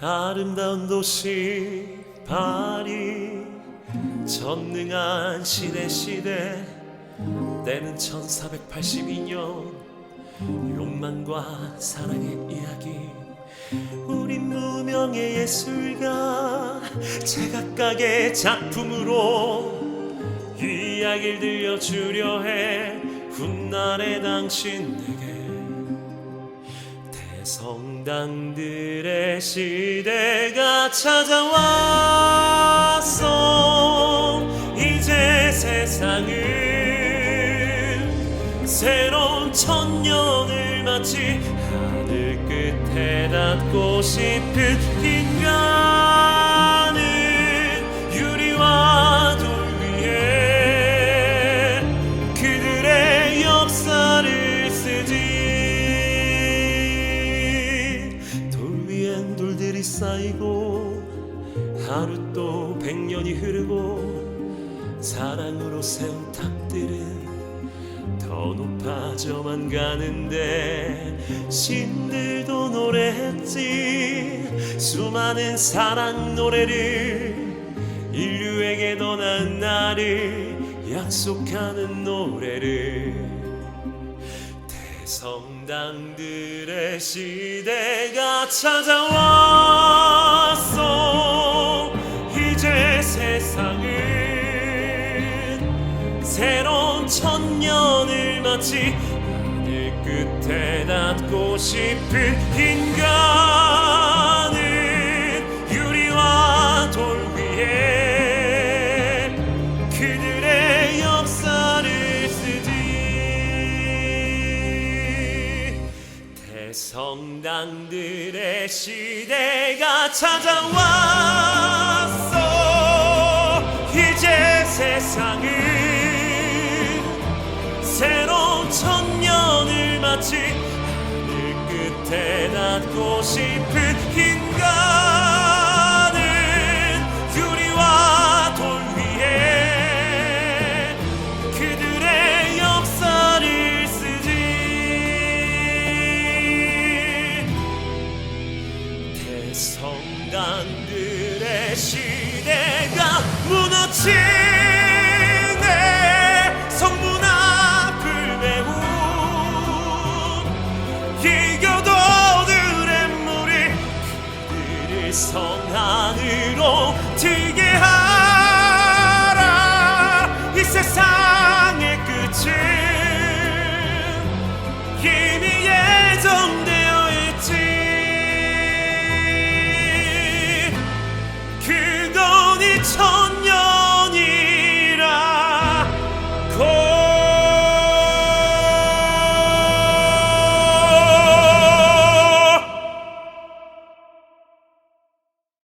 아름다운 도시 파리 전능한 시대 시대. 때는 1482년 욕망과 사랑의 이야기. 우린 무명의 예술가 제각각의 작품으로 이 이야기를 들려주려 해. 훗날의 당신에게 대 성당들의 시대가 찾아왔어 이제 세상은 새로운 천년을 맞지 하늘 끝에 닿고 싶은 인간 돌들이 쌓이고 하루 또 백년이 흐르고 사랑으로 세운 탑들은 더 높아져만 가는데 신들도 노래했지. 수많은 사랑 노래를 인류에게 더 나은 날을 약속하는 노래를 대 성당들의 시대가 찾아왔어 이제 세상은 새로운 천년을 맞지 하늘 끝에 닿고 싶은 성당들의 시대가 찾아왔어. 이제 세상은 새로운 천년을 맞지 하늘 끝에 닿고 싶은 신의 성문 앞을 메운 기교도들의 물이 그들을 성 안으로 튀게 하라. 이 세상의 끝을